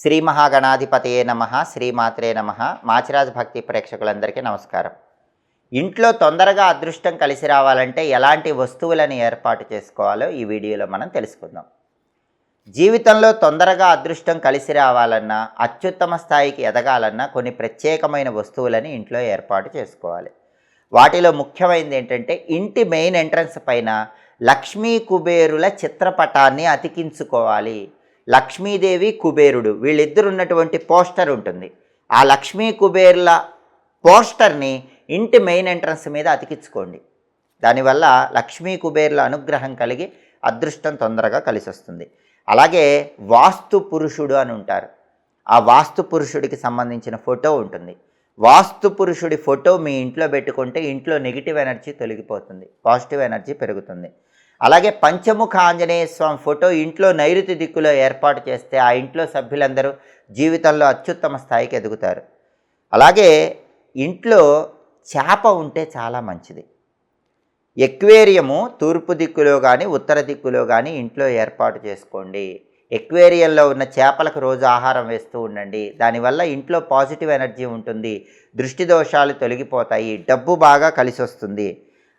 శ్రీ మహాగణాధిపతయే నమ శ్రీమాత్రే నమ. మాచిరాజ్ భక్తి ప్రేక్షకులందరికీ నమస్కారం. ఇంట్లో తొందరగా అదృష్టం కలిసి రావాలంటే ఎలాంటి వస్తువులను ఏర్పాటు చేసుకోవాలో ఈ వీడియోలో మనం తెలుసుకుందాం. జీవితంలో తొందరగా అదృష్టం కలిసి రావాలన్నా అత్యుత్తమ స్థాయికి ఎదగాలన్నా కొన్ని ప్రత్యేకమైన వస్తువులని ఇంట్లో ఏర్పాటు చేసుకోవాలి. వాటిలో ముఖ్యమైనది ఏంటంటే ఇంటి మెయిన్ ఎంట్రన్స్ పైన లక్ష్మీ కుబేరుల చిత్రపటాన్ని అతికించుకోవాలి. లక్ష్మీదేవి కుబేరుడు. వీళ్ళిద్దరు ఉన్నటువంటి పోస్టర్ ఉంటుంది. ఆ లక్ష్మీ కుబేరుల పోస్టర్ని ఇంటి మెయిన్ ఎంట్రన్స్ మీద అతికించుకోండి. దానివల్ల లక్ష్మీ కుబేరుల అనుగ్రహం కలిగి అదృష్టం తొందరగా కలిసి వస్తుంది అలాగే వాస్తు పురుషుడు అని ఉంటారు. ఆ వాస్తు పురుషుడికి సంబంధించిన ఫోటో ఉంటుంది. వాస్తు పురుషుడి ఫోటో మీ ఇంట్లో పెట్టుకుంటే ఇంట్లో నెగిటివ్ ఎనర్జీ తొలగిపోతుంది. పాజిటివ్ ఎనర్జీ పెరుగుతుంది. అలాగే పంచముఖ ఆంజనేయ స్వామి ఫోటో ఇంట్లో నైరుతి దిక్కులో ఏర్పాటు చేస్తే ఆ ఇంట్లో సభ్యులందరూ జీవితంలో అత్యుత్తమ స్థాయికి ఎదుగుతారు. అలాగే ఇంట్లో చేప ఉంటే చాలా మంచిది. ఎక్వేరియము తూర్పు దిక్కులో కానీ ఉత్తర దిక్కులో కానీ ఇంట్లో ఏర్పాటు చేసుకోండి. ఎక్వేరియంలో ఉన్న చేపలకు రోజు ఆహారం వేస్తూ ఉండండి. దానివల్ల ఇంట్లో పాజిటివ్ ఎనర్జీ ఉంటుంది. దృష్టి దోషాలు తొలగిపోతాయి. డబ్బు బాగా కలిసి వస్తుంది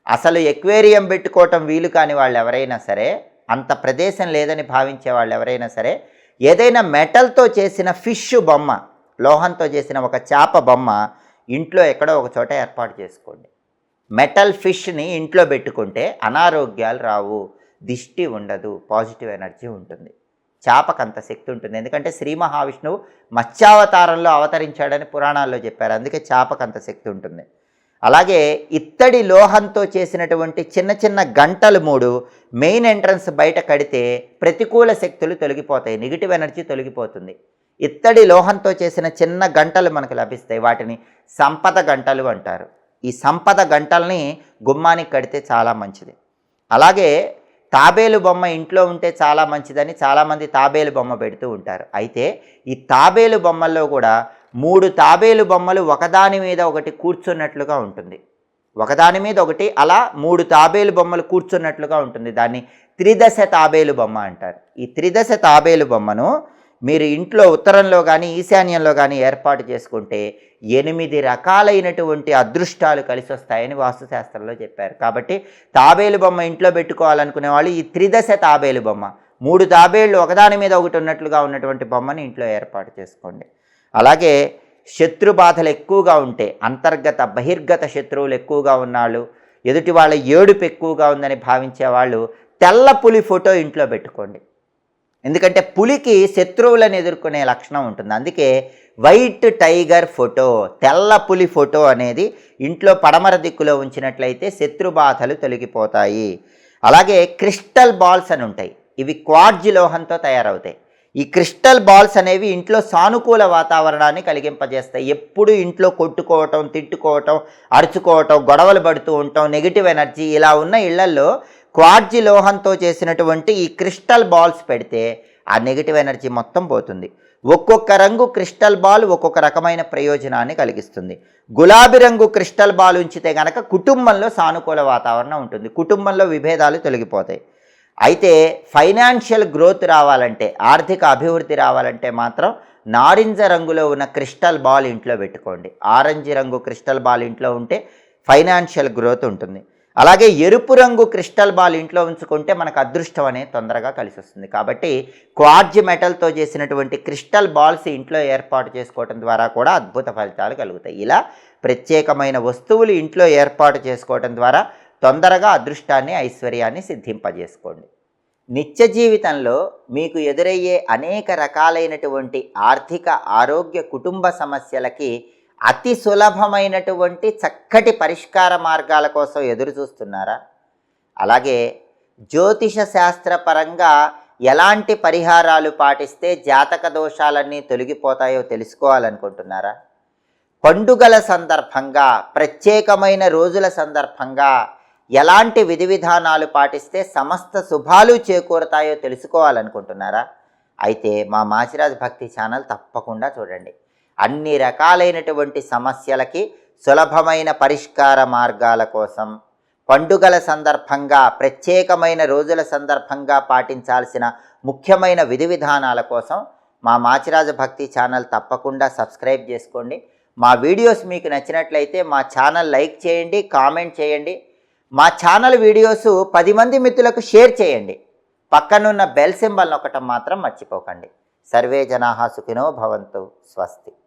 అసలు ఎక్వేరియం పెట్టుకోవటం వీలు కాని వాళ్ళు ఎవరైనా సరే అంత ప్రదేశం లేదని భావించే వాళ్ళు ఎవరైనా సరే ఏదైనా మెటల్తో చేసిన ఫిష్ బొమ్మ లోహంతో చేసిన ఒక చేప బొమ్మ ఇంట్లో ఎక్కడో ఒక చోట ఏర్పాటు చేసుకోండి. మెటల్ ఫిష్ని ఇంట్లో పెట్టుకుంటే అనారోగ్యాలు రావు దిష్టి ఉండదు పాజిటివ్ ఎనర్జీ ఉంటుంది. చేపకు అంత శక్తి ఉంటుంది. ఎందుకంటే శ్రీ మహావిష్ణువు మత్స్యావతారంలో అవతరించాడని పురాణాల్లో చెప్పారు. అందుకే చేపకు అంత శక్తి ఉంటుంది. అలాగే ఇత్తడి లోహంతో చేసినటువంటి చిన్న చిన్న గంటలు మూడు మెయిన్ ఎంట్రన్స్ బయట కడితే ప్రతికూల శక్తులు తొలగిపోతాయి నెగిటివ్ ఎనర్జీ తొలగిపోతుంది. ఇత్తడి లోహంతో చేసిన చిన్న గంటలు మనకు లభిస్తాయి వాటిని సంపద గంటలు అంటారు. ఈ సంపద గంటల్ని గుమ్మానికి కడితే చాలా మంచిది. అలాగే తాబేలు బొమ్మ ఇంట్లో ఉంటే చాలా మంచిదని చాలామంది తాబేలు బొమ్మ పెడుతూ ఉంటారు. అయితే ఈ తాబేలు బొమ్మల్లో కూడా మూడు తాబేలు బొమ్మలు ఒకదాని మీద ఒకటి కూర్చున్నట్లుగా ఉంటుంది. ఒకదాని మీద ఒకటి అలా మూడు తాబేలు బొమ్మలు కూర్చున్నట్లుగా ఉంటుంది. దాన్ని త్రిదశ తాబేలు బొమ్మ అంటారు. ఈ త్రిదశ తాబేలు బొమ్మను మీరు ఇంట్లో ఉత్తరంలో కానీ ఈశాన్యంలో కానీ ఏర్పాటు చేసుకుంటే ఎనిమిది రకాలైనటువంటి అదృష్టాలు కలిసి వస్తాయని వాస్తుశాస్త్రంలో చెప్పారు. కాబట్టి తాబేలు బొమ్మ ఇంట్లో పెట్టుకోవాలనుకునే వాళ్ళు ఈ త్రిదశ తాబేలు బొమ్మ మూడు తాబేళ్ళు ఒకదాని మీద ఒకటి ఉన్నట్లుగా ఉన్నటువంటి బొమ్మని ఇంట్లో ఏర్పాటు చేసుకోండి. అలాగే శత్రు బాధలు ఎక్కువగా ఉంటే అంతర్గత బహిర్గత శత్రువులు ఎక్కువగా ఉన్నాళ్ళు ఎదుటి వాళ్ళ ఏడుపు ఎక్కువగా ఉందని భావించే వాళ్ళు తెల్ల పులి ఫోటో ఇంట్లో పెట్టుకోండి. ఎందుకంటే పులికి శత్రువులను ఎదుర్కొనే లక్షణం ఉంటుంది. అందుకే వైట్ టైగర్ ఫోటో తెల్ల పులి ఫోటో అనేది ఇంట్లో పడమర దిక్కులో ఉంచినట్లయితే శత్రు బాధలు తొలగిపోతాయి. అలాగే క్రిస్టల్ బాల్స్ అని ఉంటాయి. ఇవి క్వాడ్జి లోహంతో తయారవుతాయి. ఈ క్రిస్టల్ బాల్స్ అనేవి ఇంట్లో సానుకూల వాతావరణాన్ని కలిగింపజేస్తాయి. ఎప్పుడు ఇంట్లో కొట్టుకోవటం తిట్టుకోవటం అరుచుకోవటం గొడవలు పడుతూ ఉండటం నెగిటివ్ ఎనర్జీ ఇలా ఉన్న ఇళ్ళల్లో క్వాడ్జి లోహంతో చేసినటువంటి ఈ క్రిస్టల్ బాల్స్ పెడితే ఆ నెగిటివ్ ఎనర్జీ మొత్తం పోతుంది. ఒక్కొక్క రంగు క్రిస్టల్ బాల్ ఒక్కొక్క రకమైన ప్రయోజనాన్ని కలిగిస్తుంది. గులాబీ రంగు క్రిస్టల్ బాల్ ఉంచితే కనుక కుటుంబంలో సానుకూల వాతావరణం ఉంటుంది. కుటుంబంలో విభేదాలు తొలగిపోతాయి. అయితే ఫైనాన్షియల్ గ్రోత్ రావాలంటే ఆర్థిక అభివృద్ధి రావాలంటే మాత్రం నారింజ రంగులో ఉన్న క్రిస్టల్ బాల్ ఇంట్లో పెట్టుకోండి. ఆరెంజ్ రంగు క్రిస్టల్ బాల్ ఇంట్లో ఉంటే ఫైనాన్షియల్ గ్రోత్ ఉంటుంది. అలాగే ఎరుపు రంగు క్రిస్టల్ బాల్ ఇంట్లో ఉంచుకుంటే మనకు అదృష్టం అనేది తొందరగా కలిసి వస్తుంది. కాబట్టి క్వార్జ్ మెటల్తో చేసినటువంటి క్రిస్టల్ బాల్స్ ఇంట్లో ఏర్పాటు చేసుకోవడం ద్వారా కూడా అద్భుత ఫలితాలు కలుగుతాయి. ఇలా ప్రత్యేకమైన వస్తువులు ఇంట్లో ఏర్పాటు చేసుకోవడం ద్వారా తొందరగా అదృష్టాన్ని ఐశ్వర్యాన్ని సిద్ధింపజేసుకోండి. నిత్య జీవితంలో మీకు ఎదురయ్యే అనేక రకాలైనటువంటి ఆర్థిక ఆరోగ్య కుటుంబ సమస్యలకి అతి సులభమైనటువంటి చక్కటి పరిష్కార మార్గాల కోసం ఎదురు చూస్తున్నారా? అలాగే జ్యోతిష శాస్త్రపరంగా ఎలాంటి పరిహారాలు పాటిస్తే జాతక దోషాలన్నీ తొలగిపోతాయో తెలుసుకోవాలనుకుంటున్నారా? పండుగల సందర్భంగా ప్రత్యేకమైన రోజుల సందర్భంగా ఎలాంటి విధి విధానాలు పాటిస్తే సమస్త శుభాలు చేకూరుతాయో తెలుసుకోవాలనుకుంటున్నారా? అయితే మా మాచిరాజ్ భక్తి ఛానల్ తప్పకుండా చూడండి. అన్ని రకాలైనటువంటి సమస్యలకి సులభమైన పరిష్కార మార్గాల కోసం పండుగల సందర్భంగా ప్రత్యేకమైన రోజుల సందర్భంగా పాటించాల్సిన ముఖ్యమైన విధి విధానాల కోసం మా మాచిరాజ భక్తి ఛానల్ తప్పకుండా సబ్స్క్రైబ్ చేసుకోండి. మా వీడియోస్ మీకు నచ్చినట్లయితే మా ఛానల్ లైక్ చేయండి కామెంట్ చేయండి. మా ఛానల్ వీడియోస్ పది మంది మిత్రులకు షేర్ చేయండి. పక్కనున్న బెల్ సింబల్ ఒకటం మాత్రం మర్చిపోకండి. సర్వే జనాహా సుఖినో భవంతు. స్వస్తి.